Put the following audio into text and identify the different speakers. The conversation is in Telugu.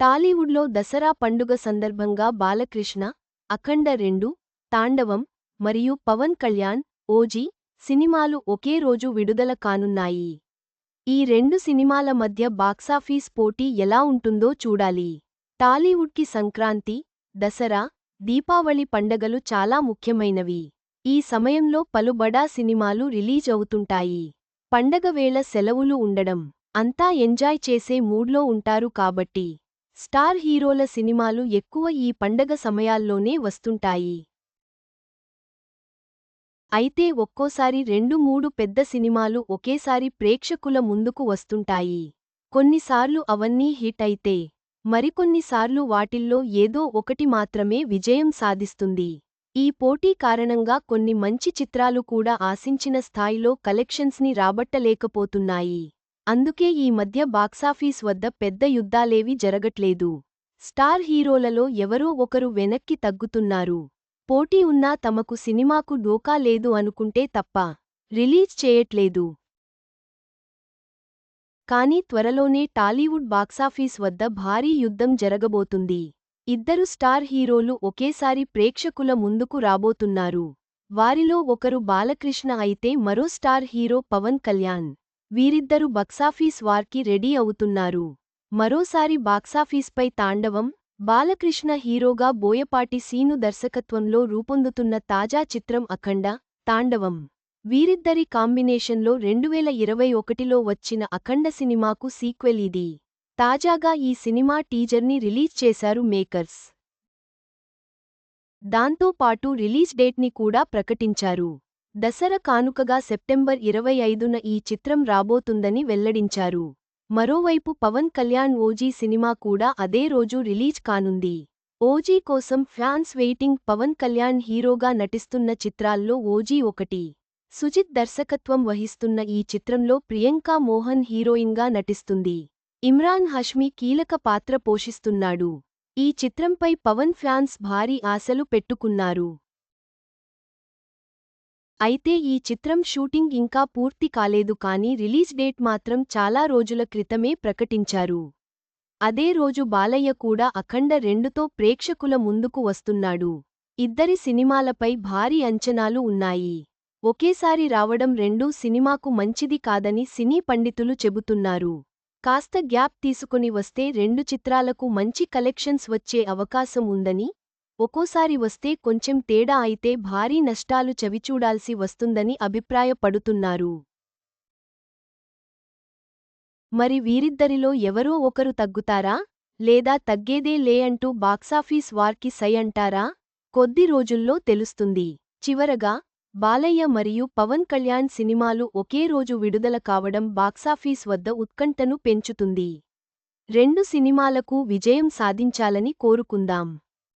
Speaker 1: టాలీవుడ్లో దసరా పండుగ సందర్భంగా బాలకృష్ణ అఖండ రెండు తాండవం మరియు పవన్ కళ్యాణ్ ఓజీ సినిమాలు ఒకే రోజు విడుదల కానున్నాయి. ఈ రెండు సినిమాల మధ్య బాక్సాఫీస్ పోటీ ఎలా ఉంటుందో చూడాలి. టాలీవుడ్కి సంక్రాంతి దసరా దీపావళి పండగలు చాలా ముఖ్యమైనవి. ఈ సమయంలో పలు బడా సినిమాలు రిలీజ్ అవుతుంటాయి. పండగ వేళ సెలవులు ఉండడం అంతా ఎంజాయ్ చేసే మూడ్లో ఉంటారు కాబట్టి స్టార్ హీరోల సినిమాలు ఎక్కువ ఈ పండగ సమయాల్లోనే వస్తుంటాయి. అయితే ఒక్కోసారి రెండు మూడు పెద్ద సినిమాలు ఒకేసారి ప్రేక్షకుల ముందుకు వస్తుంటాయి. కొన్నిసార్లు అవన్నీ హిట్ అయితే మరికొన్నిసార్లు వాటిల్లో ఏదో ఒకటి మాత్రమే విజయం సాధిస్తుంది. ఈ పోటీ కారణంగా కొన్ని మంచి చిత్రాలు కూడా ఆశించిన స్థాయిలో కలెక్షన్స్ని రాబట్టలేకపోతున్నాయి. అందుకే ఈ మధ్య బాక్సాఫీస్ వద్ద పెద్ద యుద్ధాలేవీ జరగట్లేదు. స్టార్ హీరోలలో ఎవరో ఒకరు వెనక్కి తగ్గుతున్నారు. పోటీ ఉన్నా తమకు సినిమాకు డోకా లేదు అనుకుంటే తప్ప రిలీజ్ చేయట్లేదు. కానీ త్వరలోనే టాలీవుడ్ బాక్సాఫీస్ వద్ద భారీ యుద్ధం జరగబోతుంది. ఇద్దరు స్టార్ హీరోలు ఒకేసారి ప్రేక్షకుల ముందుకు రాబోతున్నారు. వారిలో ఒకరు బాలకృష్ణ అయితే మరో స్టార్ హీరో పవన్ కళ్యాణ్. వీరిద్దరు బక్సాఫీస్ వార్కి రెడీ అవుతున్నారు. మరోసారి బాక్సాఫీస్పై తాండవం బాలకృష్ణ హీరోగా బోయపాటి సీను దర్శకత్వంలో రూపొందుతున్న తాజా చిత్రం అఖండ తాండవం. వీరిద్దరి కాంబినేషన్లో రెండువేల ఇరవై ఒకటిలో వచ్చిన అఖండ సినిమాకు సీక్వెల్ ఇది. తాజాగా ఈ సినిమా టీజర్ని రిలీజ్ చేశారు మేకర్స్. దాంతో పాటు రిలీజ్ డేట్ని కూడా ప్రకటించారు. దసరా కానుకగా సెప్టెంబర్ ఇరవై ఐదున ఈ చిత్రం రాబోతుందని వెల్లడించారు. మరోవైపు పవన్ కళ్యాణ్ ఓజీ సినిమా కూడా అదే రోజు రిలీజ్ కానుంది. ఓజీ కోసం ఫ్యాన్స్ వెయిటింగ్ పవన్ కళ్యాణ్ హీరోగా నటిస్తున్న చిత్రాల్లో ఓజీ ఒకటి. సుజిత్ దర్శకత్వం వహిస్తున్న ఈ చిత్రంలో ప్రియంకా మోహన్ హీరోయిన్గా నటిస్తుంది. ఇమ్రాన్ హష్మీ కీలక పాత్ర పోషిస్తున్నాడు. ఈ చిత్రంపై పవన్ ఫ్యాన్స్ భారీ ఆశలు పెట్టుకున్నారు. అయితే ఈ చిత్రం షూటింగ్ ఇంకా పూర్తి కాలేదు కానీ రిలీజ్ డేట్ మాత్రం చాలా రోజుల క్రితమే ప్రకటించారు. అదే రోజు బాలయ్య కూడా అఖండ రెండుతో ప్రేక్షకుల ముందుకు వస్తున్నాడు. ఇద్దరి సినిమాలపై భారీ అంచనాలు ఉన్నాయి. ఒకేసారి రావడం రెండూ సినిమాకు మంచిది కాదని సినీ పండితులు చెబుతున్నారు. కాస్త గ్యాప్ తీసుకుని వస్తే రెండు చిత్రాలకు మంచి కలెక్షన్స్ వచ్చే అవకాశం ఉందని ఒక్కోసారి వస్తే కొంచెం తేడా అయితే భారీ నష్టాలు చవిచూడాల్సి వస్తుందని అభిప్రాయపడుతున్నారు. మరి వీరిద్దరిలో ఎవరో ఒకరు తగ్గుతారా? లేదా తగ్గేదే లే అంటూ బాక్సాఫీస్ వార్కి సై అంటారా? కొద్ది రోజుల్లో తెలుస్తుంది. చివరగా బాలయ్య మరియు పవన్ కళ్యాణ్ సినిమాలు ఒకే రోజు విడుదల కావడం బాక్సాఫీస్ వద్ద ఉత్కంఠను పెంచుతుంది. రెండు సినిమాలకు విజయం సాధించాలని కోరుకుందాం.